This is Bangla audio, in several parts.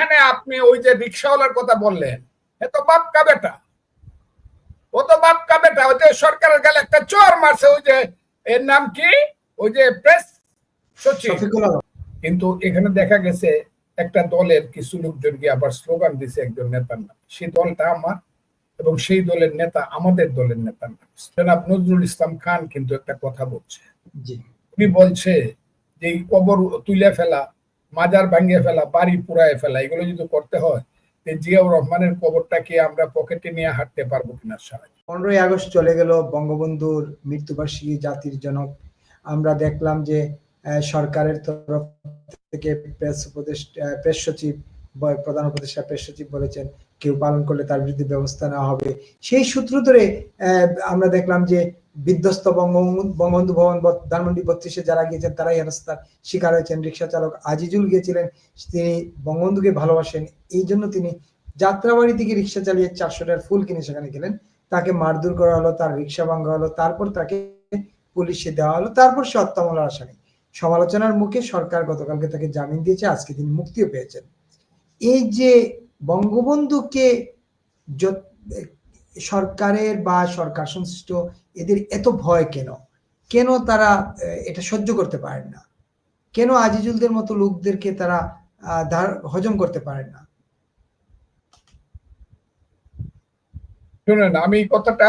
এইখানে আপনি ওই যে রিক্সাওয়ালার কথা বললেন এ তো বাপ কা বেটা। ও তো বাপ কা বেটা ওই যে সরকারের গেলে একটা চোর মারছে ওই যে এর নাম কি? ওই যে প্রেস সচিব। কিন্তু এখানে দেখা গেছে একটা দলের কিছু লোকজন গিয়ে আবার স্লোগান দিছে একজন নেতার নাম। সেই দলটা আমার এবং সেই দলের নেতা আমাদের দলের নেতার নাম। জনাব নজরুল ইসলাম খান কিন্তু একটা কথা বলছে। উনি বলছে যে কবর তুলে ফেলা মাজার ভাঙিয়ে ফেলা, বাড়ি পুড়ায় ফেলা, এগুলো যদি করতে হয় জিয়াউর রহমানের কবরটাকে আমরা পকেটে নিয়ে হাঁটতে পারব কিনা সারা পনেরোই আগস্ট চলে গেল বঙ্গবন্ধুর মৃত্যুবার্ষিকী জাতির জনক। আমরা দেখলাম যে সরকারের তরফ থেকে প্রেস উপদেষ্টা প্রেস সচিব প্রধান উপদেষ্টা প্রেস সচিব বলেছেন, কেউ পালন করলে তার বিরুদ্ধে ব্যবস্থা নেওয়া হবে। সেই সূত্র ধরে আমরা দেখলাম যে বিধ্বস্ত বঙ্গবন্ধু ভবন ধানমন্ডি বত্রিশে যারা গিয়েছেন, তারাই হেনস্থার শিকার হয়েছেন। রিক্সা চালক আজিজুল গিয়েছিলেন, তিনি বঙ্গবন্ধুকে ভালোবাসেন। এই জন্য তিনি যাত্রাবাড়ি থেকে রিক্সা চালিয়ে চারশো টাকার ফুল কিনে সেখানে গেলেন। তাকে মারধর করা হলো, তার রিক্সা ভাঙা হলো, তারপর তাকে পুলিশে দেওয়া হলো, তারপর সে হত্যা মামলার আসামি। সমালোচনার মুখে সরকার গতকালকে তাকে জামিন দিয়েছে, আজকে তিনি মুক্তিও পেয়েছেন। এই যে বঙ্গবন্ধুকে সরকারের বা সরকার সংশ্লিষ্ট এদের এত ভয় কেন? কেন তারা এটা সহ্য করতে পারেন না? কেন আজিজুলদের মতো লোকদেরকে তারা হজম করতে পারেন না? শুনেন, আমি কথাটা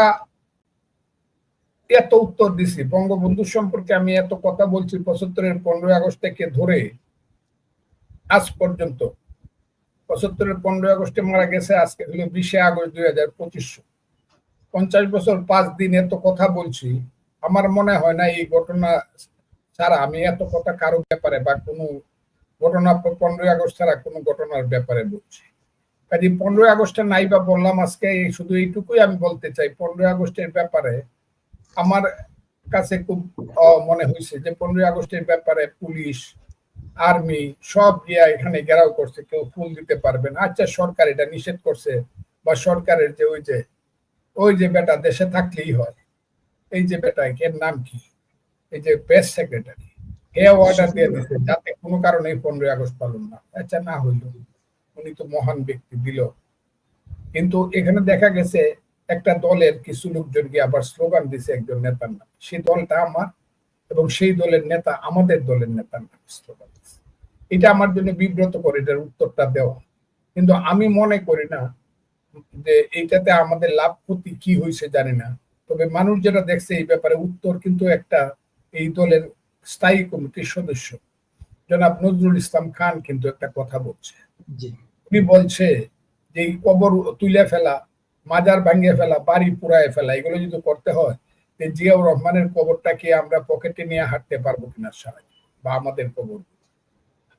এত উত্তর দিছি। বঙ্গবন্ধু সম্পর্কে আমি এত কথা বলছি পঁচাত্তরের পনেরোই আগস্ট থেকে ধরে, আজ পর্যন্ত। পঁচাত্তরের পনেরোই আগস্টে মারা গেছে আজকে হলো বিশে আগস্ট দুই হাজার পঁচিশশো। পঞ্চাশ বছর, পাঁচ দিন এত কথা বলছি, আমার মনে হয় না এই ঘটনা ছাড়া আমি এত কথা কারও ব্যাপারে বা কোনো ঘটনা পনেরোই আগস্ট ছাড়া কোনো ঘটনার ব্যাপারে বলছি। কাজে পনেরোই আগস্টে নাই বা বললাম আজকে শুধু এইটুকুই আমি বলতে চাই, পনেরোই আগস্টের ব্যাপারে আমার কাছে খুব মনে হয়েছে যে পনেরোই আগস্টের ব্যাপারে পুলিশ, আর্মি সব গিয়া এখানে ঘেরাও করছে, কেউ ফুল দিতে পারবে না। আচ্ছা সরকার এটা নিষেধ করছে, বা সরকারের যে ওই যে ওই যে বেটা দেশে থাকলেই হয়। এই যে বেটা, এর নাম কি? এই যে প্রেস সেক্রেটারি হে অর্ডার দিয়ে দিচ্ছে যাতে কোনো কারণে পনেরোই আগস্ট পালন না আচ্ছা না হইল। উনি তো মহান ব্যক্তি, দিল। কিন্তু এখানে দেখা গেছে, একটা দলের কিছু লোকজন গিয়ে আবার স্লোগান দিছে একজন নেতার নাম। সেই দলটা আমার এবং সেই দলের নেতা আমাদের দলের নেতার নাম স্লোগান এটা আমার জন্য বিব্রত করে এটার উত্তরটা দেওয়া। কিন্তু আমি মনে করি না যে এইটাতে আমাদের লাভ ক্ষতি কি হয়েছে জানি না। তবে মানুষ যেটা দেখছে এই ব্যাপারে উত্তর কিন্তু একটা এই দলের স্থায়ী কমিটির সদস্য। জনাব নজরুল ইসলাম খান কিন্তু একটা কথা বলছে। উনি বলছে যে কবর তুলে ফেলা মাজার ভাঙিয়ে ফেলা বাড়ি পুড়ায় ফেলা এগুলো যদি করতে হয় যে জিয়াউর রহমানের কবরটাকে আমরা পকেটে নিয়ে হাঁটতে পারব কিনা সারা বা আমাদের কবর।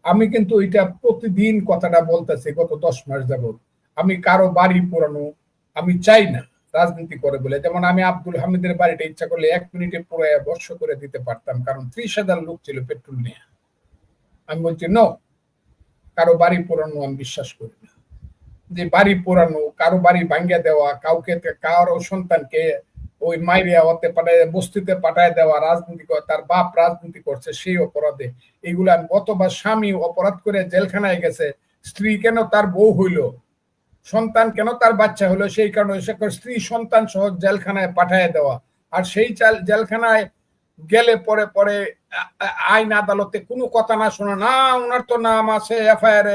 আমি কিন্তু এটা প্রতিদিন কথাটা বলতেছি গত দশ মাস যাবত আমি কারও বাড়ি পোড়ানো আমি চাই না রাজনীতি করে বলে। যেমন আমি আব্দুল হামিদের বাড়িটা ইচ্ছা করলে এক মিনিটে পুরাইয়া বর্ষ করে দিতে পারতাম, কারণ ত্রিশ হাজার লোক ছিল পেট্রোল নিয়ে। আমি বলছি, ন, কারও বাড়ি পোড়ানো আমি বিশ্বাস করি না। যে বাড়ি পোড়ানো কারও বাড়ি ভাঙ্গিয়া দেওয়া, কাউকে কারও সন্তানকে ওই মাইরিয়া হতে পাঠায়, বস্তিতে পাঠায় দেওয়া, রাজনীতি তার বাপ রাজনীতি করছে, সেই অপরাধে। এইগুলো আমি অথবা স্বামী অপরাধ করে জেলখানায় গেছে, স্ত্রী কেন তার বউ হইল? সন্তান কেন তার বাচ্চা হলো? সেই কারণে সে করে স্ত্রী সন্তান সহ জেলখানায় পাঠায় দেওয়া। আর সেই জেলখানায় গেলে পরে পরে আইন আদালতে কোনো কথা না শোনা, না ওনার তো নাম আছে এফআইআর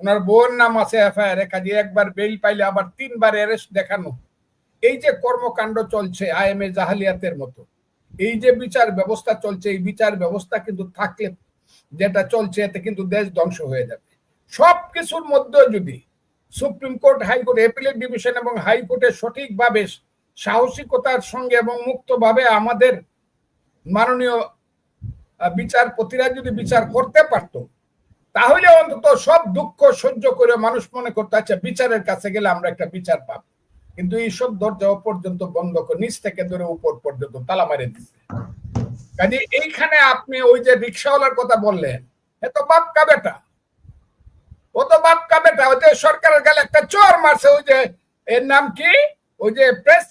ওনার বউয়ের নাম আছে এফআইআর কাজে একবার বেল পাইলে আবার তিনবার অ্যারেস্ট দেখানো। এই যে কর্মকাণ্ড চলছে আইএমএ জাহালিয়াতের মতো, এই যে বিচার ব্যবস্থা চলছে, এই বিচার ব্যবস্থা কিন্তু থাকলে যেটা চলছে, এতে কিন্তু দেশ ধ্বংস হয়ে যাবে। সব কিছুর মধ্যে যদি supreme court high court appellate division এবং হাইকোর্টে সঠিকভাবে সাহসিকতার সঙ্গে এবং মুক্তভাবে আমাদের মাননীয় বিচারপতিরা যদি বিচার করতে পারত, তাহলে অন্তত সব দুঃখ সহ্য করে মানুষ মনে করতে আচ্ছা বিচারের কাছে গেলে আমরা একটা বিচার পাব। কিন্তু এই সব দরজা পর্যন্ত বন্ধ করে নিচ থেকে ধরে উপর পর্যন্ত তালা মারে দিচ্ছে কাজে এইখানে আপনি ওই যে রিক্সাওয়ালার কথা বললেন, এ তো বাপ কা বেটা। ও তো বাপ কা বেটা ওই যে সরকারের গেলে একটা চোর মারছে ওই যে এর নাম কি? ওই যে প্রেস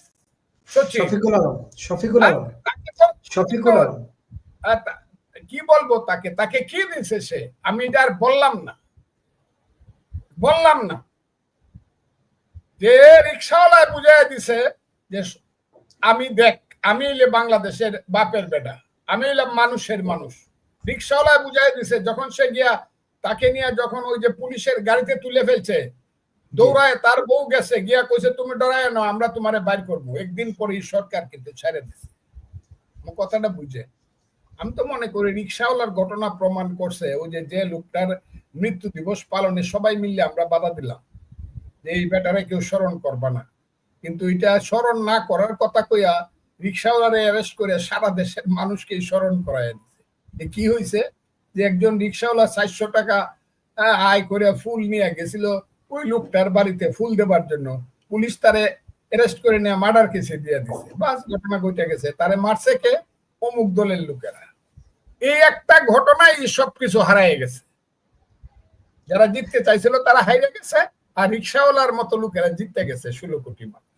সচিব। শফিকুল আলম শফিকুল আলম শফিকুল আলম। কি বলব তাকে? তাকে কি দিছে সে? আমি এটা আর বললাম না। বললাম না। যে রিক্সাওয়ালায় বুঝাই দিছে যে আমি দেখ আমি বাংলাদেশের বাপের বেটা আমি হইলাম মানুষের মানুষ। রিক্সাওয়ালায় বুঝাই দিছে যখন সে গিয়া তাকে নিয়ে যখন ওই যে পুলিশের গাড়িতে তুলে ফেলছে, দৌড়ায়, তার বউ গেছে, গিয়া কইছে, তুমি ডরায় না আমরা তোমারে বাইর করব। একদিন পরে সরকার কিন্তু ছেড়ে দিছে। কথাটা বুঝে। আমি তো মনে করি রিক্সাওয়ালার ঘটনা প্রমাণ করছে, ওই যে যে লোকটার মৃত্যু দিবস পালনে সবাই মিলে আমরা বাধা দিলাম, যে এই ব্যাটারে কেউ স্মরণ করবা না। কিন্তু এটা স্মরণ না করার কথা কইয়া রিক্সাওয়ালারে অ্যারেস্ট করে সারা দেশের মানুষকে স্মরণ করায় দিছে। যে কি হয়েছে যে একজন রিক্সাওয়ালা চারশো টাকা আয় করে ফুল নিয়ে গেছিল, ওই লোকটার বাড়িতে ফুল দেবার জন্য। পুলিশ তারে অ্যারেস্ট করে নিয়ে মার্ডার কেসে দিয়ে দিছে। বাস, ঘটনা ঘটে গেছে। তারে মারছে কে? অমুক দলের লোকেরা। এই একটা ঘটনায় সব কিছু হারায় গেছে। যারা জিততে চাইছিল তারা হারিয়ে গেছে, আর রিক্সাওয়ালার মতো লোকেরা জিততে গেছে ষোলো কোটি মানুষ।